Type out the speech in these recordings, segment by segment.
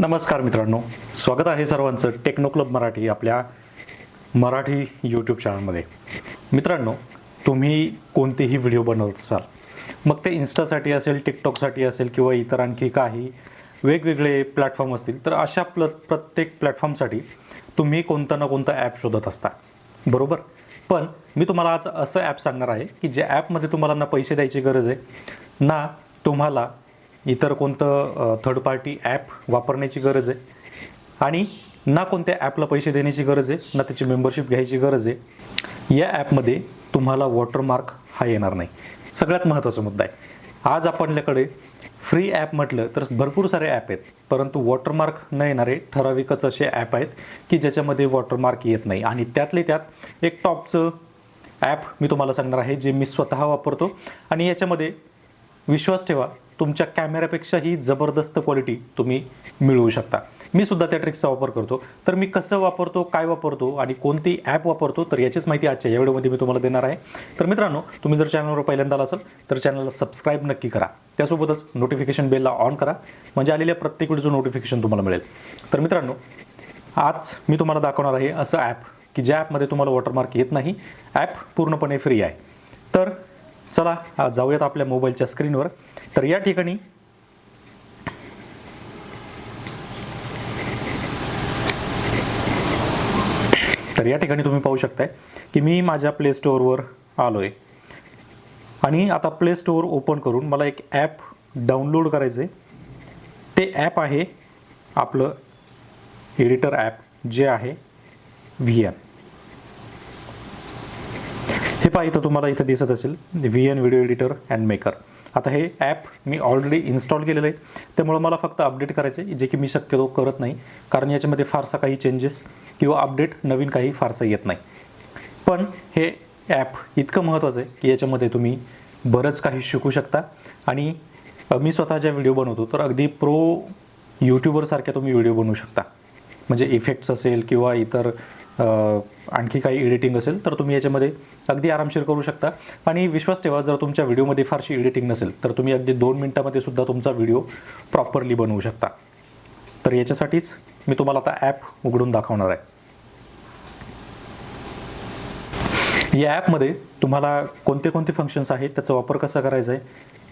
नमस्कार मित्रांनो. स्वागत आहे सर्वांचं टेक्नो क्लब मराठी आपल्या मराठी यूट्यूब चॅनलमध्ये मित्रांनो तुम्ही कोणतेही व्हिडिओ बनवत असाल मग ते इन्स्टासाठी असेल टिकटॉकसाठी असेल किंवा इतर आणखी काही वेगवेगळे प्लॅटफॉर्म असतील तर अशा प्ल प्रत्येक प्लॅटफॉर्मसाठी तुम्ही कोणतं ना कोणतं ॲप शोधत असता. बरोबर? पण मी तुम्हाला आज असं ॲप सांगणार आहे की जे ॲपमध्ये तुम्हाला ना पैसे द्यायची गरज आहे ना तुम्हाला इतर कोणतं थर्ड पार्टी ॲप वापरण्याची गरज आहे. आणि ना कोणत्या ॲपला पैसे देण्याची गरज आहे ना त्याची मेंबरशिप घ्यायची गरज आहे या ॲपमध्ये तुम्हाला वॉटरमार्क हा येणार नाही. सगळ्यात महत्त्वाचा मुद्दा आहे. आज आपल्याकडे फ्री ॲप म्हटलं तर भरपूर सारे ॲप आहेत परंतु वॉटरमार्क न येणारे ठराविकच असे ॲप आहेत की ज्याच्यामध्ये वॉटरमार्क येत नाही. आणि त्यातले त्यात एक टॉपचं ॲप मी तुम्हाला सांगणार आहे जे मी स्वतः वापरतो. आणि याच्यामध्ये विश्वास ठेवा तुमच्या कॅमेऱ्यापेक्षा ही जबरदस्त क्वालिटी तुम्ही मिळवू शकता. मी सुद्धा त्या ट्रिक्सचा वापर करतो. तर मी कसं वापरतो काय वापरतो आणि कोणती ॲप वापरतो तर याचीच माहिती आजच्या या व्हिडिओमध्ये मी तुम्हाला देणार आहे. तर मित्रांनो तुम्ही जर चॅनलवर पहिल्यांदा आला असाल तर चॅनलला सबस्क्राईब नक्की करा. त्यासोबतच नोटिफिकेशन बेलला ऑन करा. म्हणजे आलेल्या प्रत्येक व्हिडिओचं नोटिफिकेशन तुम्हाला मिळेल. तर मित्रांनो आज मी तुम्हाला दाखवणार आहे असं ॲप की ज्या ॲपमध्ये तुम्हाला वॉटरमार्क येत नाही. ॲप पूर्णपणे फ्री आहे. तर चला आज जाऊयात आपल्या मोबाईलच्या स्क्रीनवर तर या ठिकाणी तर या ठिकाणी तुम्ही पाहू शकताय की मी माझ्या प्ले स्टोअरवर आलो आहे आणि आता प्ले स्टोअर ओपन करून मला एक ॲप डाउनलोड करायचं आहे ते ॲप आहे आपलं एडिटर ॲप जे आहे व्ही एन हे पहा इथं तुम्हाला इथं दिसत असेल V N video editor and maker आता हे ॲप मी ऑलरेडी इन्स्टॉल केलेलं आहे. त्यामुळं मला फक्त अपडेट करायचं आहे जे की मी शक्यतो करत नाही. कारण याच्यामध्ये फारसा काही चेंजेस किंवा अपडेट नवीन काही फारसं येत नाही. पण हे ॲप इतकं महत्त्वाचं आहे की याच्यामध्ये तुम्ही बरंच काही शिकू शकता. आणि मी स्वतः ज्या व्हिडिओ बनवतो तर अगदी प्रो यूट्यूबरसारख्या तुम्ही व्हिडिओ बनवू शकता. म्हणजे इफेक्ट्स असेल किंवा इतर आणखी काही एडिटिंग असेल तर तुम्ही याच्यामध्ये अगदी आरामशीर करू शकता. आणि विश्वास ठेवा जर तुमच्या व्हिडिओमध्ये फारशी एडिटिंग नसेल तर तुम्ही अगदी दोन मिनटामध्ये सुद्धा तुमचा व्हिडिओ प्रॉपरली बनवू शकता. तर याच्यासाठीच मी तुम्हाला आता ॲप उघडून दाखवणार आहे. या ॲपमध्ये तुम्हाला कोणते कोणते फंक्शन्स आहेत त्याचा वापर कसा करायचा आहे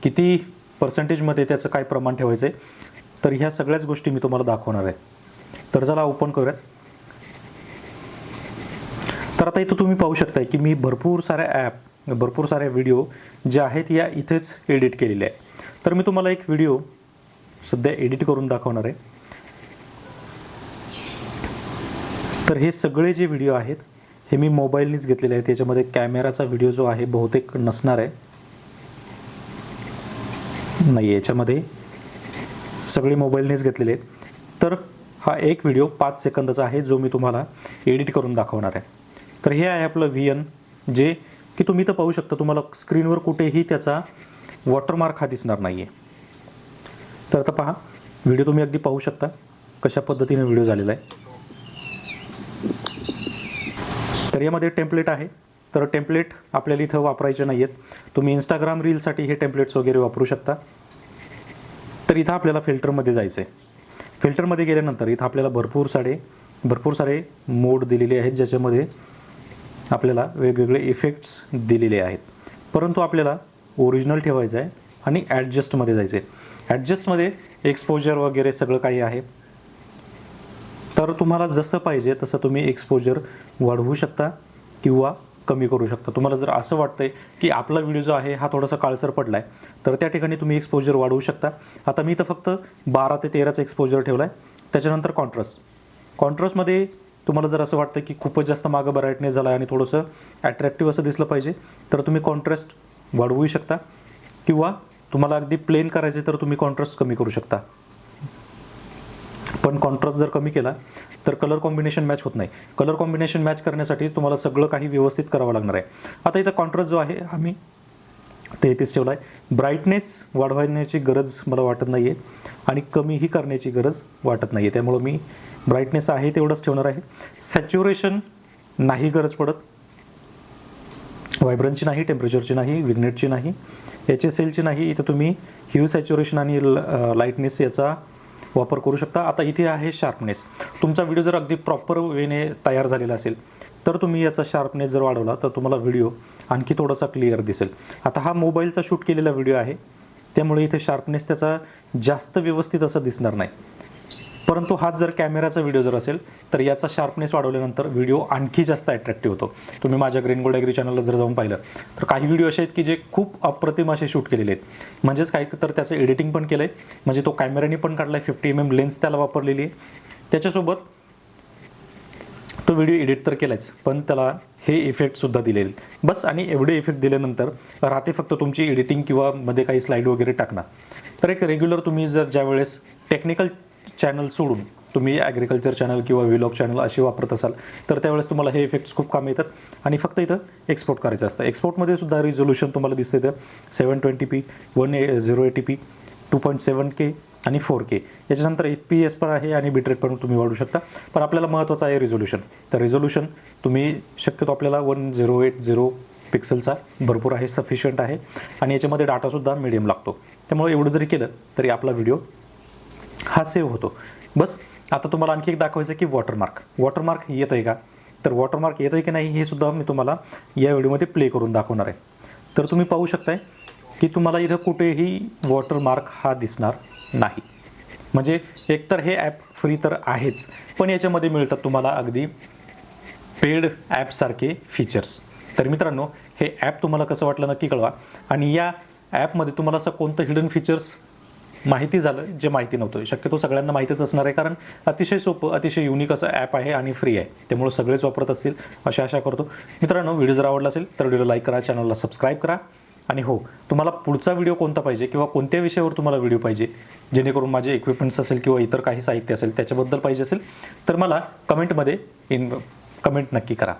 किती पर्सेंटेजमध्ये त्याचं काय प्रमाण ठेवायचं आहे तर ह्या सगळ्याच गोष्टी मी तुम्हाला दाखवणार आहे. तर चला ओपन करूयात. तर आता इथं तुम्ही पाहू शकताय की मी भरपूर साऱ्या ॲप भरपूर साऱ्या व्हिडिओ ज्या आहेत या इथेच एडिट केलेले आहे तर मी तुम्हाला एक व्हिडिओ सध्या एडिट करून दाखवणार आहे. तर हे सगळे जे व्हिडिओ आहेत हे मी मोबाईलनीच घेतलेले आहेत. त्याच्यामध्ये कॅमेराचा व्हिडिओ जो आहे बहुतेक नसणार आहे. नाही याच्यामध्ये सगळे मोबाईलनेच घेतलेले आहेत. तर हा एक व्हिडिओ पाच सेकंदाचा आहे जो मी तुम्हाला एडिट करून दाखवणार आहे. तर हे आहे आपलं व्ही एन जे की तुम्ही तर पाहू शकता तुम्हाला स्क्रीनवर कुठेही त्याचा वॉटरमार्क हा दिसणार नाही आहे तर आता पहा व्हिडिओ तुम्ही अगदी पाहू शकता कशा पद्धतीने व्हिडिओ झालेला आहे. तर यामध्ये टेम्पलेट आहे. तर टेम्पलेट आपल्याला इथं वापरायचे नाही आहेत तुम्ही इंस्टाग्राम रीलसाठी हे टेम्पलेट्स वगैरे वापरू शकता. तर इथं आपल्याला फिल्टरमध्ये जायचं आहे फिल्टरमध्ये गेल्यानंतर इथं आपल्याला भरपूर सारे भरपूर सारे मोड दिलेले आहेत ज्याच्यामध्ये आपल्याला वेगवेगळे इफेक्ट्स दिलेले आहेत. परंतु आपल्याला ओरिजिनल ठेवायचं आहे आणि ॲडजस्टमध्ये जायचं आहे ॲडजस्टमध्ये एक्सपोजर वगैरे सगळं काही आहे. तर तुम्हाला जसं पाहिजे तसं तुम्ही एक्सपोजर वाढवू शकता किंवा कमी करू शकता. तुम्हाला जर असं वाटतंय की आपला व्हिडिओ जो आहे हा थोडासा काळसर पडला आहे तर त्या ठिकाणी तुम्ही एक्सपोजर वाढवू शकता. आता मी तर फक्त बारा ते तेराचं एक्सपोजर ठेवला आहे त्याच्यानंतर कॉन्ट्रास्ट कॉन्ट्रास्टमध्ये तुम्हाला जर असं वाटतं की खूपच जास्त मागं ब्राईटनेस झाला आहे आणि थोडंसं ॲट्रॅक्टिव्ह असं दिसलं पाहिजे तर तुम्ही कॉन्ट्रास्ट वाढवूही शकता. किंवा तुम्हाला अगदी प्लेन करायचे तर तुम्ही कॉन्ट्रास्ट कमी करू शकता. पण कॉन्ट्रास्ट जर कमी केला तर कलर कॉम्बिनेशन मॅच होत नाही. कलर कॉम्बिनेशन मॅच करण्यासाठी तुम्हाला सगळं काही व्यवस्थित करावं लागणार आहे. आता इथं कॉन्ट्रास्ट जो आहे आम्ही तेहतीस ठेवला आहे ब्राईटनेस वाढवण्याची गरज मला वाटत नाही आहे आणि कमीही करण्याची गरज वाटत नाही आहे त्यामुळं मी ब्राईटनेस आहे तेवढंच ठेवणार आहे. सॅच्युरेशन नाही गरज पडत. व्हायब्रन्सची नाही टेम्परेचरची नाही विग्नेटची नाही एच एस एलची नाही. इथं तुम्ही ह्यू सॅच्युरेशन आणि लाईटनेस याचा वापर करू शकता. आता इथे आहे शार्पनेस तुमचा व्हिडिओ जर अगदी प्रॉपर वेने तयार झालेला असेल तर तुम्ही याचा शार्पनेस जर वाढवला तर तुम्हाला व्हिडिओ आणखी थोडासा क्लिअर दिसेल. आता हा मोबाईलचा शूट केलेला व्हिडिओ आहे. त्यामुळे इथे शार्पनेस त्याचा जास्त व्यवस्थित असा दिसणार नाही. परंतु हाच जर कॅमेराचा व्हिडिओ जर असेल तर याचा शार्पनेस वाढवल्यानंतर व्हिडिओ आणखी जास्त अट्रॅक्टिव्ह होतो. तुम्ही माझ्या ग्रीन गोल्ड ॲग्री चॅनलला जर जाऊन पाहिलं तर काही व्हिडिओ असे आहेत की जे खूप अप्रतिम असे शूट केलेले आहेत. म्हणजेच काही तर त्याचं एडिटिंग पण केलं आहे म्हणजे तो कॅमेऱ्याने पण काढला आहे फिफ्टी एम एम लेन्स त्याला वापरलेली आहे. त्याच्यासोबत तो व्हिडिओ एडिट तर केलाच पण त्याला हे इफेक्टसुद्धा दिलेले बस आणि एवढे इफेक्ट दिल्यानंतर राहते फक्त तुमची एडिटिंग किंवा मध्ये काही स्लाईड वगैरे टाकणार. तर एक रेग्युलर तुम्ही जर ज्यावेळेस टेक्निकल चॅनल सोडून तुम्ही ॲग्रिकल्चर चॅनल किंवा व्हिलॉग चॅनल असे वापरत असाल तर त्यावेळेस तुम्हाला हे इफेक्ट्स खूप कामी येतात. आणि फक्त इथं एक्सपोर्ट करायचं असतं. एक्सपोर्टमध्ये सुद्धा रिझोल्युशन तुम्हाला दिसतं इथं seven twenty P one a zero eighty P two point seven K आणि फोर के याच्यानंतर एफ पी एस पण आहे आणि बिटरेट पण तुम्ही वाढू शकता. पण आपल्याला महत्त्वाचं आहे रिझोल्युशन तर रिझोल्युशन तुम्ही शक्यतो आपल्याला वन झिरो एट झिरो पिक्सलचा भरपूर आहे सफिशियंट आहे. आणि याच्यामध्ये डाटासुद्धा मिडियम लागतो. त्यामुळे एवढं जरी केलं तरी आपला व्हिडिओ हा सेव्ह होतो. बस आता तुम्हाला आणखी एक दाखवायचं की वॉटरमार्क वॉटरमार्क येत आहे का? तर वॉटरमार्क येत आहे की नाही हे सुद्धा मी तुम्हाला या व्हिडिओमध्ये प्ले करून दाखवणार आहे. तर तुम्ही पाहू शकताय की तुम्हाला इथं कुठेही वॉटरमार्क हा दिसणार नाही. म्हणजे एकतर हे ॲप फ्री तर आहेच पण याच्यामध्ये मिळतात तुम्हाला अगदी पेड ॲपसारखे फीचर्स तर मित्रांनो हे ॲप तुम्हाला कसं वाटलं नक्की कळवा. आणि या ॲपमध्ये तुम्हाला असं कोणतं हिडन फीचर्स माहिती झालं जे माहिती नव्हतं. शक्यतो सगळ्यांना माहितीच असणार आहे कारण अतिशय सोपं अतिशय युनिक असं ॲप आहे आणि फ्री आहे. त्यामुळे सगळेच वापरत असतील अशी आशा करतो. मित्रांनो व्हिडिओ जर आवडला असेल तर व्हिडिओ लाईक करा चॅनलला सबस्क्राईब करा. आणि हो तुम्हाला पुढचा व्हिडिओ कोणता पाहिजे किंवा कोणत्या विषयावर तुम्हाला व्हिडिओ पाहिजे? जेणेकरून माझे इक्विपमेंट्स असेल किंवा इतर काही साहित्य असेल त्याच्याबद्दल पाहिजे असेल तर मला कमेंटमध्ये इन कमेंट नक्की करा.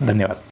धन्यवाद.